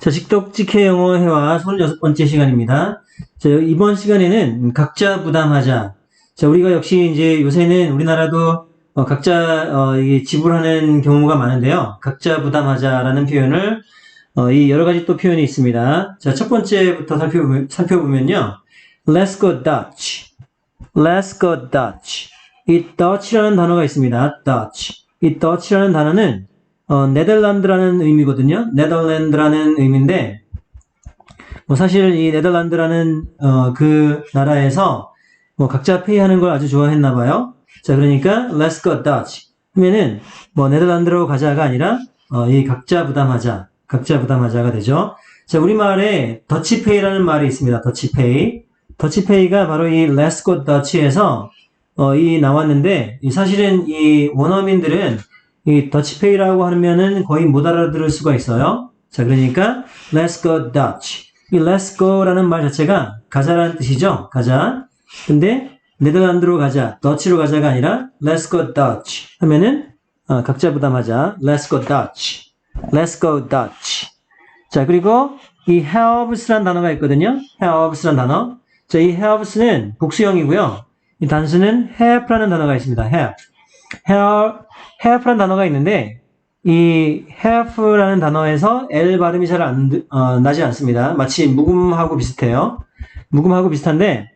자, 직독직해 영어 회화 36번째 시간입니다. 자, 이번 시간에는 각자 부담하자. 자, 우리가 역시 이제 요새는 우리나라도 어, 각자 어, 지불하는 경우가 많은데요. 각자 부담하자라는 표현을 어, 이 여러 가지 또 표현이 있습니다. 자, 첫 번째부터 살펴보면, 살펴보면요. Let's go Dutch. Let's go Dutch. 이 Dutch라는 단어가 있습니다. Dutch. 이 Dutch라는 단어는 어, 네덜란드라는 의미거든요. 네덜란드라는 의미인데, 뭐 사실 이 네덜란드라는 어, 그 나라에서 뭐 각자 페이하는 걸 아주 좋아했나 봐요. 자, 그러니까 let's go Dutch 하면은 뭐 네덜란드로 가자가 아니라 어, 이 각자 부담하자, 각자 부담하자가 되죠. 자, 우리말에 더치페이라는 말이 있습니다. 더치페이. 더치페이가 바로 이 let's go Dutch에서 어, 이 나왔는데 이 사실은 이 원어민들은 이 더치페이라고 하면은 거의 못 알아들을 수가 있어요. 자, 그러니까 let's go Dutch. 이 let's go라는 말 자체가 가자라는 뜻이죠. 가자. 근데 네덜란드로 가자, 더치로 가자가 아니라 let's go Dutch 하면은 어, 각자 부담하자. let's go Dutch. let's go Dutch. 자, 그리고 이 helps란 단어가 있거든요. helps란 단어. 자, 이 helps는 복수형이고요. 이 단수는 help라는 단어가 있습니다. help. Help, help라는 단어가 있는데 이 help라는 단어에서 L 발음이 잘 안, 어, 나지 않습니다. 마치 묵음하고 비슷해요. 묵음하고 비슷한데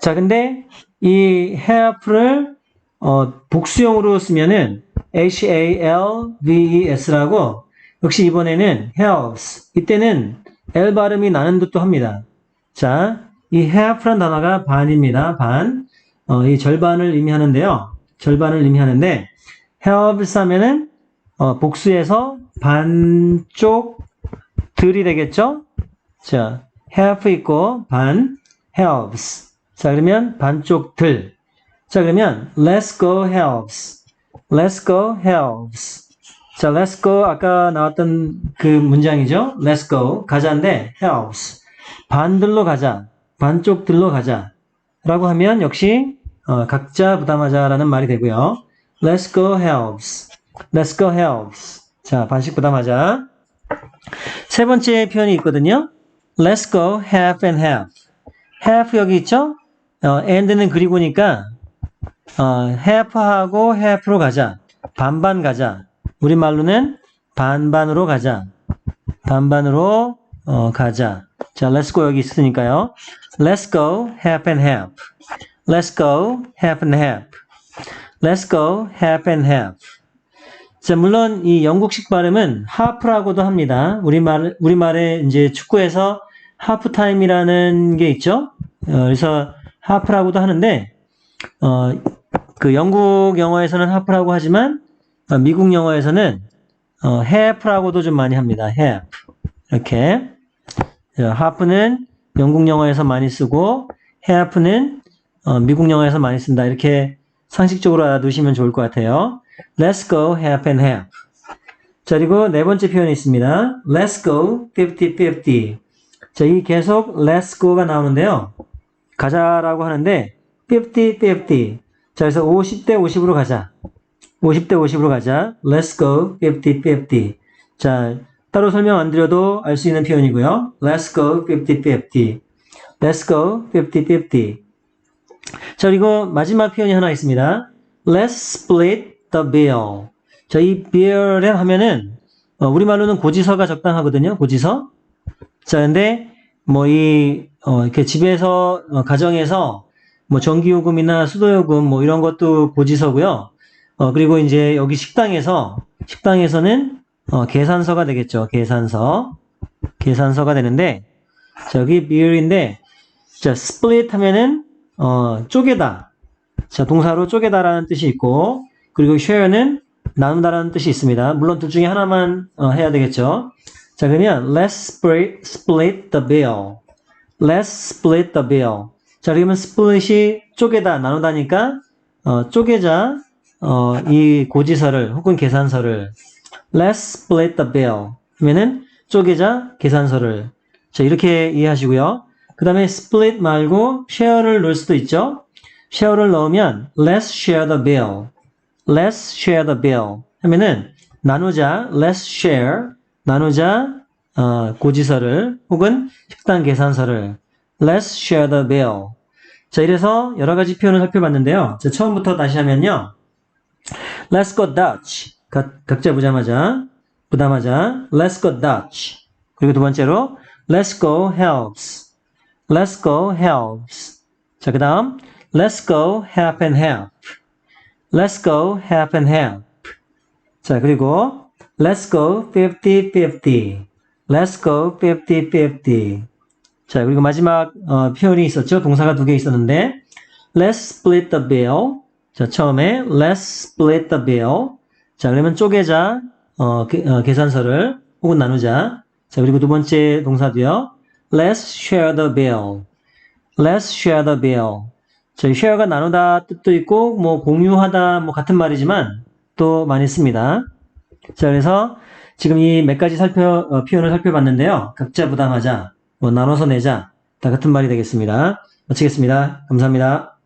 자, 근데 이 help를 어, 복수형으로 쓰면은 H-A-L-V-E-S라고 역시 이번에는 helps. 이때는 L 발음이 나는 듯도 합니다. 자, 이 help라는 단어가 반입니다. 반. 어, 이 절반을 의미하는데요. 절반을 의미하는데 helps 하면은 어, 복수해서 반쪽 들이 되겠죠? 자, help 있고 반 helps. 자, 그러면 반쪽 들. 자, 그러면 let's go helps. let's go helps. 자, let's go 아까 나왔던 그 문장이죠? let's go 가자인데 helps. 반들로 가자. 반쪽 들로 가자. 라고 하면 역시 어, 각자 부담하자라는 말이 되고요. Let's go helps. Let's go helps. 자, 반씩 부담하자. 세 번째 표현이 있거든요. Let's go half and half. half 여기 있죠? 어, and는 그리고니까 어, half하고 half로 가자. 반반 가자. 우리말로는 반반으로 가자. 반반으로 어, 가자. 자, let's go 여기 있으니까요. Let's go half and half. Let's go half and half. Let's go half and half. 자, 물론 이 영국식 발음은 half라고도 합니다. 우리말 우리말에 이제 축구에서 하프 타임이라는 게 있죠. 어, 그래서 half라고도 하는데 어, 그 영국 영어에서는 half라고 하지만 어, 미국 영어에서는 어, half라고도 좀 많이 합니다. half. 이렇게 자, half는 영국 영어에서 많이 쓰고 half는 어, 미국 영어에서 많이 쓴다. 이렇게 상식적으로 알아두시면 좋을 것 같아요. Let's go half and half. 자, 그리고 네 번째 표현이 있습니다. Let's go 50-50. 자, 이 계속 let's go가 나오는데요. 가자라고 하는데 50-50. 자, 그래서 50대 50으로 가자. 50대 50으로 가자. Let's go 50-50. 자, 따로 설명 안 드려도 알 수 있는 표현이고요. Let's go 50-50. Let's go 50-50. 자, 그리고 마지막 표현이 하나 있습니다. Let's split the bill. 자, 이 bill에 하면은, 어, 우리말로는 고지서가 적당하거든요. 고지서. 자, 근데, 뭐, 이, 어, 이렇게 집에서, 어, 가정에서, 뭐, 전기요금이나 수도요금, 뭐, 이런 것도 고지서고요. 어, 그리고 이제 여기 식당에서, 식당에서는, 어, 계산서가 되겠죠. 계산서. 계산서가 되는데, 자, 여기 bill인데, 자, split 하면은, 어, 쪼개다. 자, 동사로 쪼개다라는 뜻이 있고, 그리고 share는 나눈다라는 뜻이 있습니다. 물론 둘 중에 하나만 어, 해야 되겠죠. 자, 그러면 let's split, split the bill. Let's split the bill. 자, 그러면 split이 쪼개다, 나누다니까 어, 쪼개자 어, 이 고지서를 혹은 계산서를 Let's split the bill. 하면은 쪼개자 계산서를. 자, 이렇게 이해하시고요. 그 다음에 split 말고 share를 넣을 수도 있죠. share를 넣으면 let's share the bill. let's share the bill 하면은 나누자 let's share 나누자 어, 고지서를 혹은 식당 계산서를 Let's share the bill. 자, 이래서 여러 가지 표현을 살펴봤는데요. 자, 처음부터 다시 하면요. Let's go Dutch. 각, 각자 보자마자, 보다마자, Let's go Dutch. 그리고 두 번째로, Let's go helps. Let's go helps. 자, 그 다음, Let's go help and help. Let's go help and help. 자, 그리고, Let's go 50-50. Let's go 50-50. 자, 그리고 마지막 어, 표현이 있었죠. 동사가 두 개 있었는데 Let's split the bill. 자, 처음에 Let's split the bill. 자, 그러면 쪼개자 어, 게, 어, 계산서를 혹은 나누자. 자, 그리고 두 번째 동사도요. Let's share the bill. Let's share the bill. 자, 이 share가 나누다 뜻도 있고 뭐 공유하다 뭐 같은 말이지만 또 많이 씁니다. 자, 그래서 지금 이 몇 가지 살펴, 어, 표현을 살펴봤는데요. 각자 부담하자, 뭐 나눠서 내자, 다 같은 말이 되겠습니다. 마치겠습니다. 감사합니다.